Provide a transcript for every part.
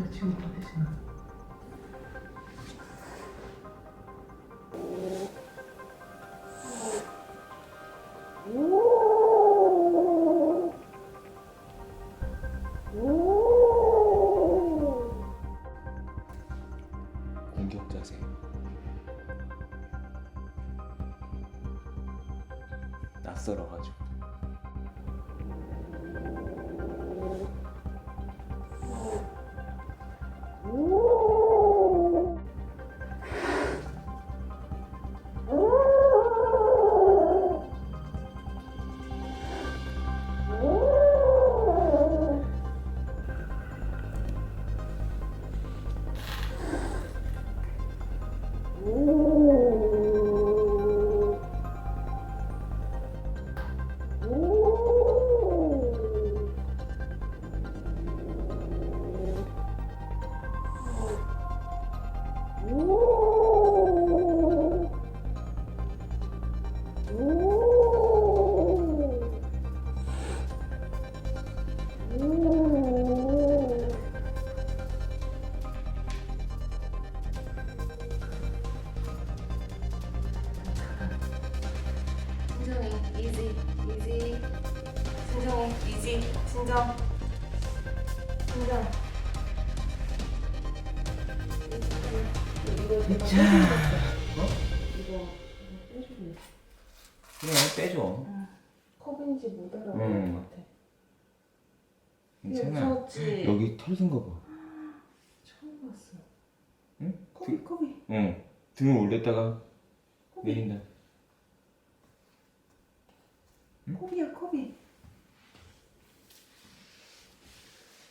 이때부터 지금까지 지나. 공격 자세. 낯설어가지고. 이지 이지 진정해 이지 진정 진정 이거 내가 자. 빼주겠어 이거 빼주겠어 그냥 빼줘. 컵인지 못 알아볼 음. 것 같아 괜찮아. 무서웠지 여기 털쓴거 봐. 처음 봤어 응? 컵이 컵이 응. 등을 올렸다가 내린다. 코비야 코비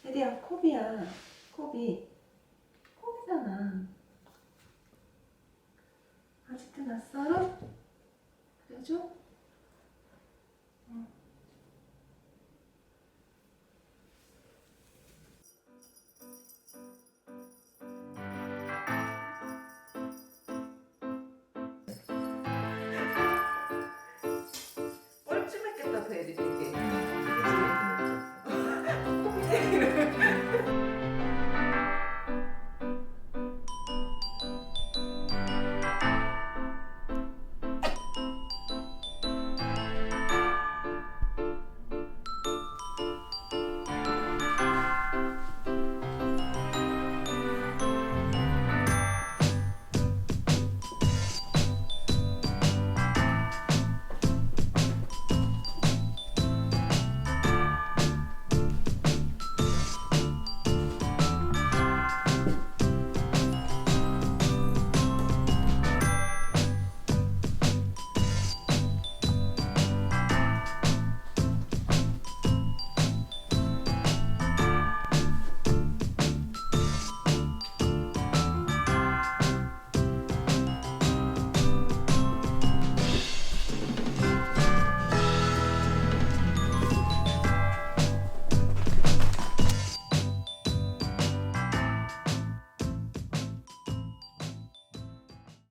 애디야 코비야 코비 코비잖아 아직도 낯설어? 그래줘?